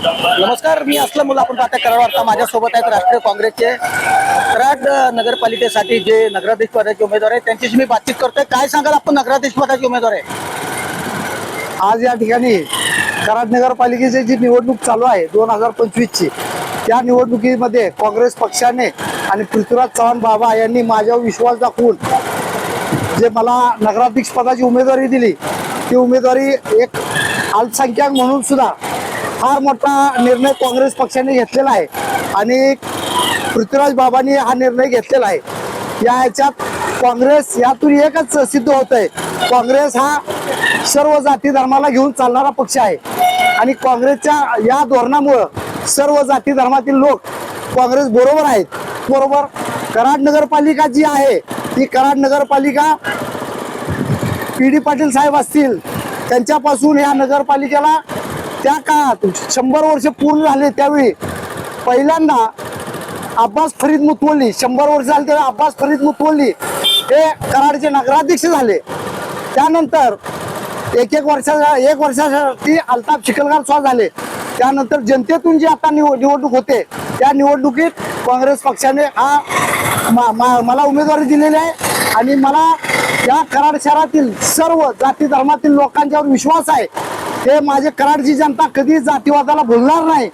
नमस्कार मी असलं मुलं आपण पाहता कराड वार्ता माझ्यासोबत आहेत राष्ट्रीय काँग्रेसचे कराड नगरपालिकेसाठी जे नगराध्यक्ष पदाचे उमेदवार आहेत त्यांच्याशी मी बातचीत करतोय. काय सांगाल आपण नगराध्यक्ष पदाचे उमेदवार आहे आज या ठिकाणी कराड नगरपालिकेची जी निवडणूक चालू आहे दोन हजार पंचवीसची त्या निवडणुकीमध्ये काँग्रेस पक्षाने आणि पृथ्वीराज चव्हाण बाबा यांनी माझ्यावर विश्वास दाखवून जे मला नगराध्यक्ष पदाची उमेदवारी दिली ती उमेदवारी एक अल्पसंख्याक म्हणून सुद्धा फार मोठा निर्णय काँग्रेस पक्षाने घेतलेला आहे. आणि पृथ्वीराज बाबांनी हा निर्णय घेतलेला आहे. या ह्याच्यात काँग्रेस यातून एकच सिद्ध होत आहे काँग्रेस हा सर्व जाती धर्माला घेऊन चालणारा पक्ष आहे. आणि काँग्रेसच्या या धोरणामुळं सर्व जाती धर्मातील लोक काँग्रेस बरोबर आहेत. बरोबर कराड नगरपालिका जी आहे ती कराड नगरपालिका पी डी पाटील साहेब असतील त्यांच्यापासून या नगरपालिकेला त्या काळात शंभर वर्ष पूर्ण झाले त्यावेळी पहिल्यांदा अब्बास फरीद मुतवली शंभर वर्ष झाले तेव्हा अब्बास फरीद मुतवली हे कराडचे नगराध्यक्ष झाले. त्यानंतर एक एक वर्षा एक वर्षासाठी अल्ताफ चिखलगार स्वा झाले. त्यानंतर जनतेतून जी आता निव निवडणूक होते त्या निवडणुकीत काँग्रेस पक्षाने हा मा- मा- मला उमेदवारी दिलेली आहे आणि मला या कराड शहरातील सर्व जाती धर्मातील लोकांच्यावर विश्वास आहे. ते माझे कराडची जनता कधी जातीवादाला भुलणार नाही.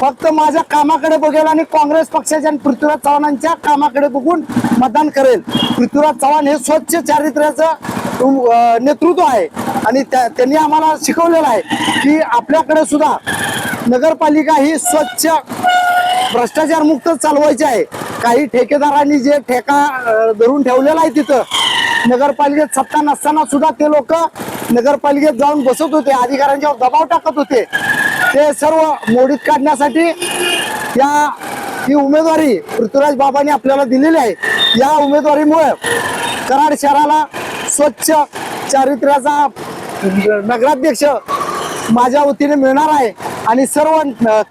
फक्त माझ्या कामाकडे बघेल आणि काँग्रेस पक्षाच्या आणि पृथ्वीराज चव्हाणांच्या कामाकडे बघून मतदान करेल. पृथ्वीराज चव्हाण हे स्वच्छ चारित्र्याचं नेतृत्व आहे. आणि त्या- त्यांनी आम्हाला शिकवलेलं आहे की आपल्याकडे सुद्धा नगरपालिका ही स्वच्छ भ्रष्टाचार मुक्त चालवायची आहे. काही ठेकेदारांनी जे ठेका धरून ठेवलेला आहे तिथं नगरपालिकेत सत्ता नसताना सुद्धा ते लोक नगरपालिकेत जाऊन बसत होते अधिकाऱ्यांच्यावर दबाव टाकत होते. ते सर्व मोडीत काढण्यासाठी या ही उमेदवारी पृथ्वीराज बाबांनी आपल्याला दिलेली आहे. या उमेदवारीमुळे कराड शहराला स्वच्छ चारित्र्याचा नगराध्यक्ष माझ्या वतीने मिळणार आहे. आणि सर्व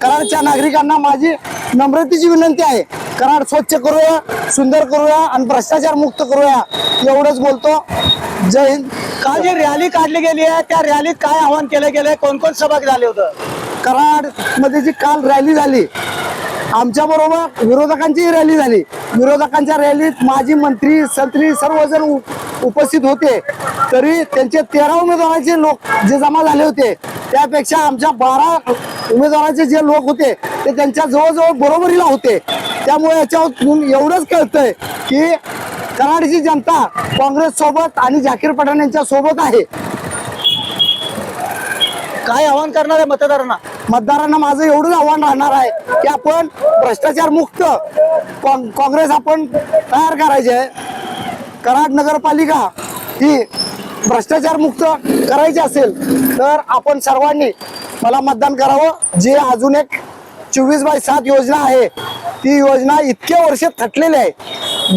कराडच्या नागरिकांना माझी नम्रतेची विनंती आहे. कराड स्वच्छ करूया. सुंदर करूया आणि भ्रष्टाचार मुक्त करूया एवढंच बोलतो. जय हिंद. काल जी रॅली काढली गेली आहे त्या रॅलीत काय आवाहन केलं गेलंय? कोण कोण झाले होतं? कराडमध्ये जी काल रॅली झाली आमच्या बरोबर विरोधकांची रॅली झाली. विरोधकांच्या रॅलीत माजी मंत्री संत्री सर्वजण उपस्थित होते. तरी त्यांचे तेरा उमेदवारांचे लोक जे जमा झाले होते त्यापेक्षा आमच्या बारा उमेदवारांचे जे लोक होते ते त्यांच्या जवळजवळ बरोबरीला होते. त्यामुळे याच्यातून एवढंच कळतंय की कराडची जनता काँग्रेस सोबत आणि झाकीर पठाण यांच्या सोबत आहे. काय आवाहन करणार आहे मतदारांना? मतदारांना माझं एवढंच आव्हान राहणार आहे की आपण भ्रष्टाचार मुक्त काँग्रेस आपण तयार करायचे आहे. कराड नगरपालिका ही भ्रष्टाचार मुक्त करायची असेल तर आपण सर्वांनी मला मतदान करावं. जे अजून एक चोवीस बाय सात योजना आहे ती योजना इतक्या वर्ष थटलेली आहे.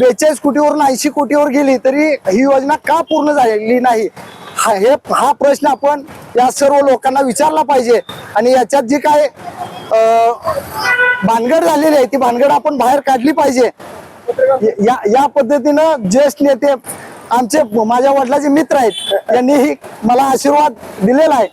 बेचाळीस कोटीवरून ऐंशी कोटीवर गेली तरी ही योजना का पूर्ण झालेली नाही? हा हे हा प्रश्न आपण या सर्व लोकांना विचारला पाहिजे. आणि याच्यात जी काय अं, भानगड झालेली आहे ती भानगड आपण बाहेर काढली पाहिजे. या या पद्धतीनं ज्येष्ठ नेते आमचे माझ्या वडिलाचे मित्र आहेत यांनीही मला आशीर्वाद दिलेला आहे.